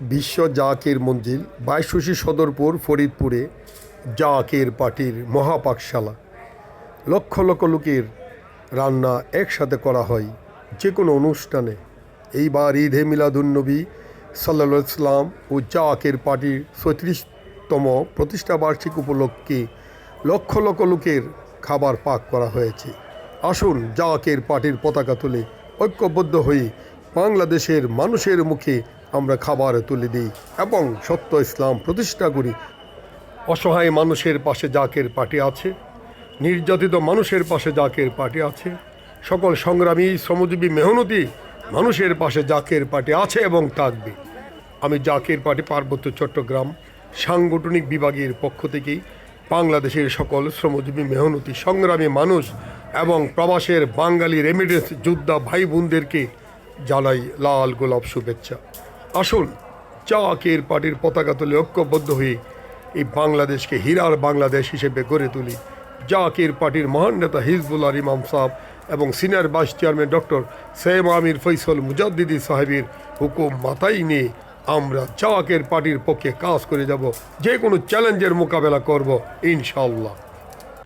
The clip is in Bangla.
বিশ্ব জাকের মঞ্জিল, বাইশশী সদরপুর, ফরিদপুরে জাকের পার্টির মহাপাকশালা। লক্ষ লক্ষ লোকের রান্না একসাথে করা হয় যে কোনো অনুষ্ঠানে। এইবার ঈদে মিলাদুন্নবী সাল্লা ইসলাম ও জাকের পার্টির ছত্রিশতম প্রতিষ্ঠা বার্ষিক উপলক্ষে লক্ষ লক্ষ লোকের খাবার পাক করা হয়েছে। আসুন জাকের পার্টির পতাকা তুলে ঐক্যবদ্ধ হয়ে বাংলাদেশের মানুষের মুখে আমরা খাবার তুলে দিই এবং সত্য ইসলাম প্রতিষ্ঠা করি। অসহায় মানুষের পাশে জাকের পার্টি আছে, নির্যাতিত মানুষের পাশে জাকের পার্টি আছে, সকল সংগ্রামী, শ্রমজীবী, মেহনতি মানুষের পাশে জাকের পার্টি আছে এবং থাকবে। আমি জাকের পার্টি পার্বত্য চট্টগ্রাম সাংগঠনিক বিভাগের পক্ষ থেকেই বাংলাদেশের সকল শ্রমজীবী, মেহনতি, সংগ্রামী মানুষ এবং প্রবাসের বাঙালি রেমিডেন্স যোদ্ধা ভাই বোনদেরকে জানাই লাল গোলাপ শুভেচ্ছা। আসুন জাকের পার্টির পতাকা তুলে ঐক্যবদ্ধ হয়ে এই বাংলাদেশকে হীরার বাংলাদেশ হিসেবে গড়ে তুলি। জাকির পার্টির মহান নেতা হিজবুল্লাহ ইমাম সাহেব এবং senior vice chairman doctor Syed Amir Faisal Mujaddidi সাহেবের হুকুম মাথায় নিয়ে আমরা জাকের পার্টির পক্ষে কাজ করে যাব। যে কোনো চ্যালেঞ্জের মোকাবেলা করব ইনশাল্লাহ